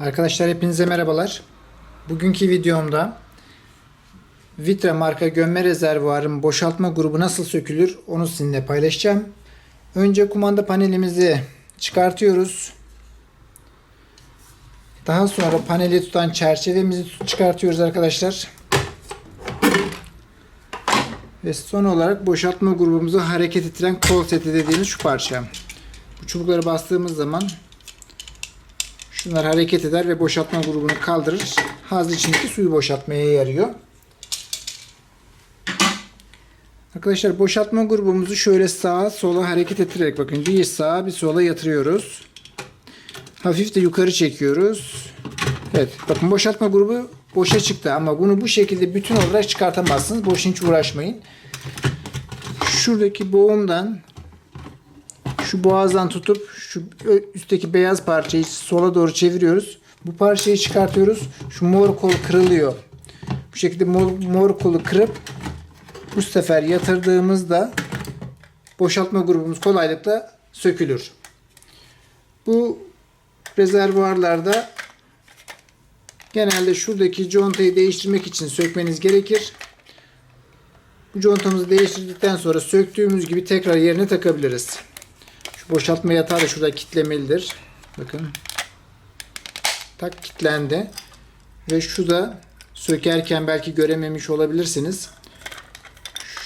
Arkadaşlar hepinize merhabalar. Bugünkü videomda Vitra marka gömme rezervuarın boşaltma grubu nasıl sökülür onu sizinle paylaşacağım. Önce kumanda panelimizi çıkartıyoruz. Daha sonra paneli tutan çerçevemizi çıkartıyoruz arkadaşlar. Ve son olarak boşaltma grubumuzu hareket ettiren kol seti dediğimiz şu parça. Bu çubukları bastığımız zaman Şunlar hareket eder ve boşaltma grubunu kaldırır. Haz içindeki suyu boşaltmaya yarıyor. Arkadaşlar boşaltma grubumuzu şöyle sağa sola hareket ettirerek bakın bir sağa bir sola yatırıyoruz. Hafif de yukarı çekiyoruz. Evet bakın boşaltma grubu boşa çıktı ama bunu bu şekilde bütün olarak çıkartamazsınız. Boşuna hiç uğraşmayın. Şuradaki boğumdan şu boğazdan tutup şu üstteki beyaz parçayı sola doğru çeviriyoruz. Bu parçayı çıkartıyoruz. Şu mor kol kırılıyor. Bu şekilde mor, mor kolu kırıp bu sefer yatırdığımızda boşaltma grubumuz kolaylıkla sökülür. Bu rezervuarlarda genelde şuradaki contayı değiştirmek için sökmeniz gerekir. Bu contamızı değiştirdikten sonra söktüğümüz gibi tekrar yerine takabiliriz. Boşaltma yatağı da şurada kitlemelidir. Bakın. Tak kitlendi. Ve şu da sökerken belki görememiş olabilirsiniz.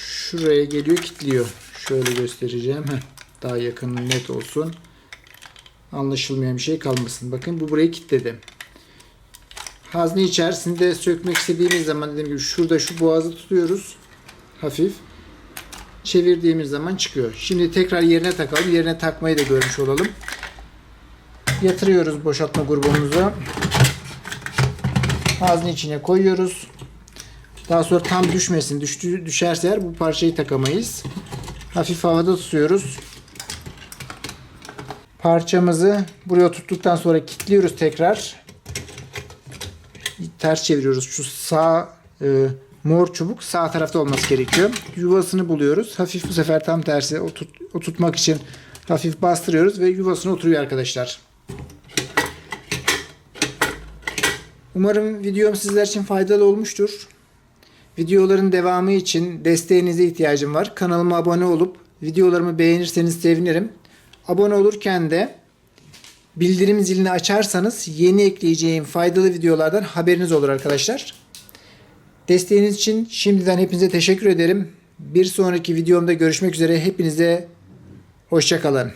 Şuraya geliyor kilitliyor. Şöyle göstereceğim. Daha yakın net olsun. Anlaşılmayan bir şey kalmasın. Bakın bu burayı kilitledi. Hazne içerisinde sökmek istediğimiz zaman dediğim gibi şurada şu boğazı tutuyoruz. Hafif çevirdiğimiz zaman çıkıyor. Şimdi tekrar yerine takalım. Yerine takmayı da görmüş olalım. Yatırıyoruz boşaltma grubumuzu. Hazne içine koyuyoruz. Daha sonra tam düşmesin. Düştü, düşerse eğer bu parçayı takamayız. Hafif havada tutuyoruz. Parçamızı buraya tuttuktan sonra kilitliyoruz tekrar. Ters çeviriyoruz. Şu sağ e, mor çubuk sağ tarafta olması gerekiyor. Yuvasını buluyoruz. Hafif bu sefer tam tersi oturt, oturtmak için hafif bastırıyoruz ve yuvasına oturuyor arkadaşlar. Umarım videom sizler için faydalı olmuştur. Videoların devamı için desteğinize ihtiyacım var. Kanalıma abone olup videolarımı beğenirseniz sevinirim. Abone olurken de bildirim zilini açarsanız yeni ekleyeceğim faydalı videolardan haberiniz olur arkadaşlar. Desteğiniz için şimdiden hepinize teşekkür ederim. Bir sonraki videomda görüşmek üzere. Hepinize hoşçakalın.